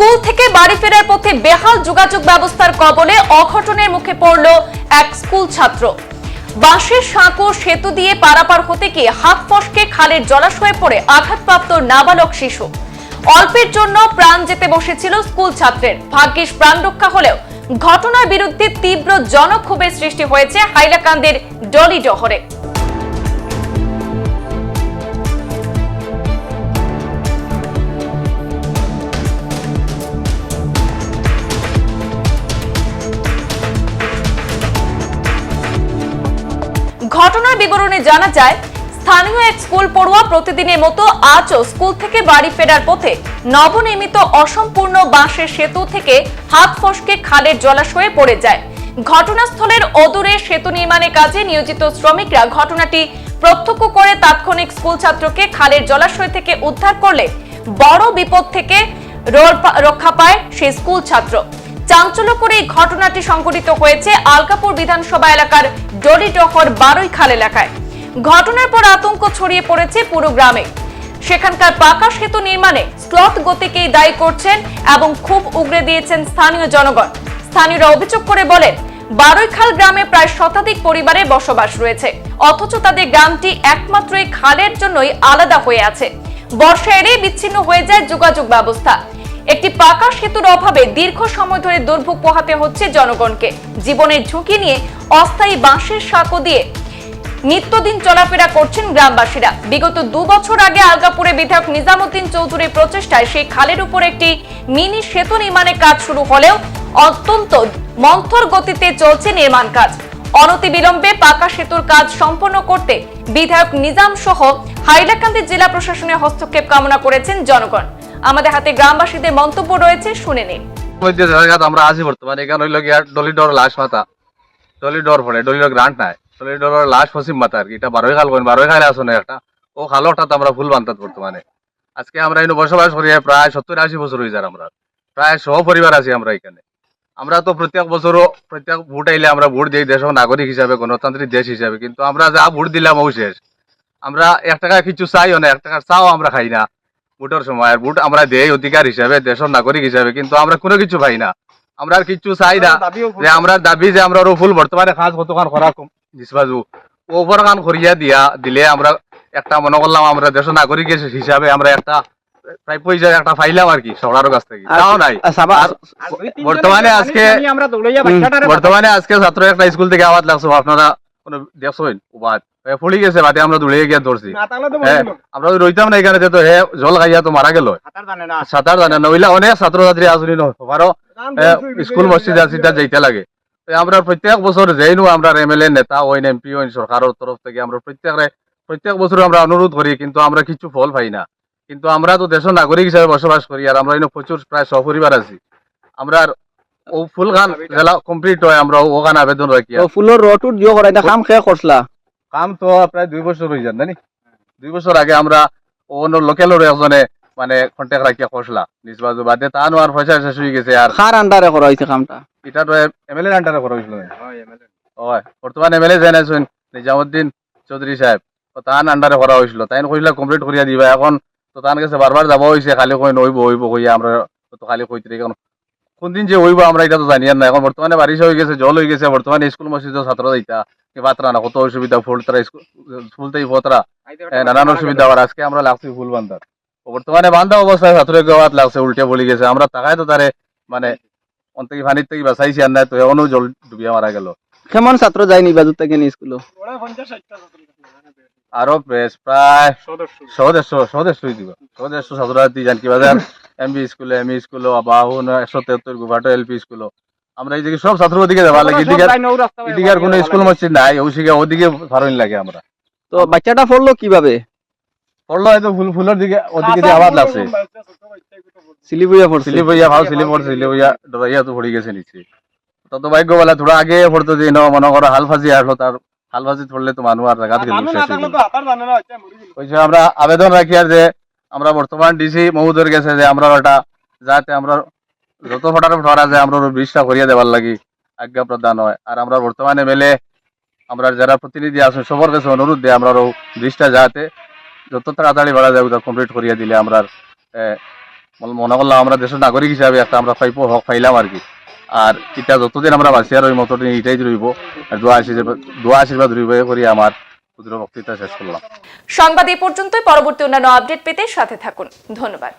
School থেকে বাড়ি ফেরার পথে বেহাল যোগাযোগ ব্যবস্থার কবলে অঘটনের মুখে পড়ল এক স্কুল ছাত্র। বাঁশের সাঁকো সেতু দিয়ে পারাপার হতে গিয়ে হাত ফসকে খালের জলাশয়ে পড়ে আঘাতপ্রাপ্ত নাবালক শিশু। অল্পের জন্য প্রাণ যেতে বসেছিল স্কুল ছাত্রের। ভাগ্যিস প্রাণ রক্ষা হলেও ঘটনার বিরুদ্ধে তীব্র জনক্ষোভের সৃষ্টি হয়েছে হাইলাকান্দের ডলিডহরে ঘটনার বিবরণে জানা যায়, স্থানীয় এক স্কুল পড়ুয়া প্রতিদিনের মতো আজও স্কুল থেকে বাড়ি ফেরার পথে নবনির্মিত অসম্পূর্ণ বাঁশের সেতু থেকে হাত ফসকে খালের জলাশয়ে পড়ে যায়। ঘটনাস্থলের অদূরে সেতু নির্মাণের কাজে নিয়োজিত শ্রমিকরা ঘটনাটি প্রত্যক্ষ করে তাৎক্ষণিক স্কুল ছাত্রকে খালের জলাশয় থেকে উদ্ধার করলে বড় বিপদ থেকে রক্ষা পায় সেই স্কুল ছাত্র। চাঞ্চল্যকর এই ঘটনাটি সংঘটিত হয়েছে আলকাপুর বিধানসভা এলাকার ডলিডহর বারৈখাল এলাকায়। ঘটনার পর আতঙ্ক ছড়িয়ে পড়েছে পুরো গ্রামে। সেখানকার পাকা সেতু নির্মাণে স্লথ গতিকেই দায়ী করছেন এবং খুব উগরে দিয়েছেন স্থানীয় জনগণ। স্থানীয়রা অভিযোগ করে বলেন বারৈখাল গ্রামে প্রায় শতাধিক পরিবারে বসবাস রয়েছে। অথচ তাদের গ্রামটি একমাত্র এই খালের জন্যই আলাদা হয়ে আছে। বর্ষা এলেই বিচ্ছিন্ন হয়ে যায় যোগাযোগ ব্যবস্থা। পাকা সেতুর অভাবে দীর্ঘ সময় ধরে দুর্ভোগ পোহাতে হচ্ছে জনগণকে। জীবনের ঝুঁকি নিয়ে অস্থায়ী বাঁশের সাঁকো দিয়ে নিত্যদিন চলাফেরা করছেন গ্রামবাসীরা। বিগত দু বছর আগে আলগাপুরে বিধায়ক নিজামুদ্দিন চৌধুরীর প্রচেষ্টায় সেই খালের উপর একটি মিনি সেতু নির্মাণের কাজ শুরু হলেও অত্যন্ত মন্থর গতিতে চলছে নির্মাণ কাজ। অনতিবিলম্বে পাকা সেতুর কাজ সম্পন্ন করতে বিধায়ক নিজাম সহ হাইলাকান্দি জেলা প্রশাসনের হস্তক্ষেপ কামনা করেছেন জনগণ। আমাদের হাতে গ্রামবাসীদের মন্তব্য রয়েছে, শুনে নিন। আমরা আছি বর্তমানে, এখানে গিয়া ডলিডর লাশ মাথা। ডলিডর পড়ে ডলিডর গ্রান্ট নাই। ডলিডর লাশ পশ্চিম আর কি। এটা বারোই খাল বারোই খালে একটা? ও হঠাৎ আমরা ফুল বর্তমানে। আজকে আমরা এনে বসবাস করি প্রায় সত্তর আশি বছর হয়ে যার আমরা। প্রায় সহ পরিবার আছি আমরা এখানে। আমরা তো প্রত্যেক বছরও প্রত্যেক ভোট আইলে আমরা ভোট দিই দেশ নাগরিক হিসাবে গণতান্ত্রিক দেশ হিসাবে কিন্তু আমরা যা ভোট দিলাম ও শেষ। আমরা এক টাকা কিছু চাইও না, এক টাকা চাও আমরা খাই না। ভোটের সময় আর ভোট আমরা দেই অধিকার হিসাবে দেশের নাগরিক হিসাবে কিন্তু আমরা কোনো কিছু পাই না। আমরা আর কিছু চাই না। যে আমরা দাবি যে আমরা ফুল বর্তমানে খাস কতখান খরা নিসবাজু ওপর খান করিয়া দিয়া দিলে আমরা একটা মনে করলাম আমরা দেশের নাগরিক হিসাবে আমরা একটা প্রায় পয়সা একটা পাইলাম আর কি সরকারের কাছ থেকে। তাও নাই। বর্তমানে আজকে বর্তমানে আজকে ছাত্র একটা স্কুল থেকে আওয়াজ লাগছো আপনারা কোনো দেখছেন? বাদ ফুলি গেছে বাদে আমরা দৌড়ে গিয়ে ধরছি না হ্যাঁ। আমরা রইতাম না এখানে তো হে জল খাইয়া তো মারা গেল সাঁতার জানে না। ওইলা অনেক আসুনি নবারও স্কুল মসজিদ আসিটা যাইতে লাগে। আমরা প্রত্যেক বছর যেইনু আমরা এমএলএ নেতা হইন এমপি হইন সরকারের তরফ থেকে আমরা প্রত্যেকরে প্রত্যেক বছর আমরা অনুরোধ করি কিন্তু আমরা কিছু ফল পাই না। কিন্তু আমরা তো দেশের নাগরিক হিসাবে বসবাস করি আর আমরা এনে প্রচুর প্রায় সপরিবার আছি। আমরা ও ফুল খান জেলা কমপ্লিট হয় আমরা ওখানে আবেদন রাখি ৰটোত দিয় কৰা এতিয়া কাম শেষ কৰছিলা কাম তো প্রায় দুই বছর হয়ে যান জানি? দুই বছর আগে আমরা অন্য লোকেলের একজনে মানে কন্ট্যাক্ট রাখিয়া করছিলাম নিজ বাজু বাদে তা আর পয়সা শেষ হয়ে গেছে আর কাৰ আণ্ডাৰে কৰা হৈছে কামটা? এটা তো এমএলএ আন্ডারে করা হয়েছিল হয় বর্তমান এমএলএ জান আছেন নিজামুদ্দিন চৌধুরী সাহেব তো তান আন্ডারে করা হয়েছিল তাই কইলা কমপ্লিট করিয়া দিবা এখন তো তান কাছে বারবার যাব হয়েছে খালি কই নইব হইব কইয়া আমরা তো খালি কইতে এখন কোনদিন যে হইব আমরা এটা তো জানিয়ার না। এখন বর্তমানে বারিশ হয়ে গেছে জল হয়ে গেছে বর্তমানে স্কুল মসজিদের ছাত্র কি বাতরা না কত অসুবিধা ফুল তারা স্কুল থেকে ফতরা নানান অসুবিধা আর আজকে আমরা লাগছি ফুল বান্ধার। বর্তমানে বান্ধা অবস্থায় ছাত্রের গাওয়াত লাগছে উল্টে বলি গেছে। আমরা তাকাই তো তারে মানে অন্তকি ফানির থেকে বাঁচাইছি আর নাই তো এখনও জল ডুবিয়া মারা গেল। কেমন ছাত্ৰ যায় নি বাজুত থেকে স্কুলত ওরা 50 60 টা আরও বেশ প্রায় সদস্য। সহদেশ সহদেশ দিব। সহদেশ ছাত্রছাত্রী জানকি বাজার এম বি স্কুলে এম ই স্কুল বাহুন একশো তেহত্তর গুভাটো এল পি স্কুল আমরা এইদিকে সব ছাত্র ওদিকে যাবা লাগে এদিকে এদিকে আর কোনো স্কুল মসজিদ নাই ওদিকে ওদিকে ভালোই লাগে আমরা। তো বাচ্চাটা পড়ল কীভাবে? পড়ল হয়তো ফুল ফুলের দিকে ওদিকে দিয়ে আবাদ লাগছে চিলি বইয়া পড়ছিল সিলি বইয়া ভাও সিলি পড়ছে। সিলি বইয়া ডরাইয়া তো পড়ে গেছে নিচে। তত ভাগ্য বলা থোড়া আগে পড়তো যে ন মনে করো হাল ফাজি আসলো তার হাল ফাজি পড়লে তো মানুষ আর জায়গা থেকে আমরা আবেদন রাখি আর যে আমরা বর্তমান ডিসি মহোদয়ের গেছে যে আমরা ওটা, যাতে আমরা যত ফটার ফটা যায় আমরা ব্রিজটা করিয়া দেবার লাগি, আজ্ঞা প্রদান হয়। আর আমরা বর্তমানে মেলে আমরা যারা প্রতিনিধি আছে, সবার কাছে অনুরোধ দিয়ে আমরা ব্রিজটা যাতে যত তাড়াতাড়ি বাড়া যায়, ওটা কমপ্লিট করিয়া দিলে আমরা মনে করলাম আমরা দেশের নাগরিক হিসাবে একটা আমরা পাইব, হক পাইলাম আর কি। আর এটা যতদিন আমরা বাঁচিয়া রইম ততদিন এটাই রইব, আর দোয়া আশীর্বাদ দোয়া আশীর্বাদ রইব করি আমার। বক্তৃতা শেষ করলাম। সংবাদ এই পর্যন্তই। পরবর্তী অন্যান্য আপডেট পেতে সাথে থাকুন। ধন্যবাদ।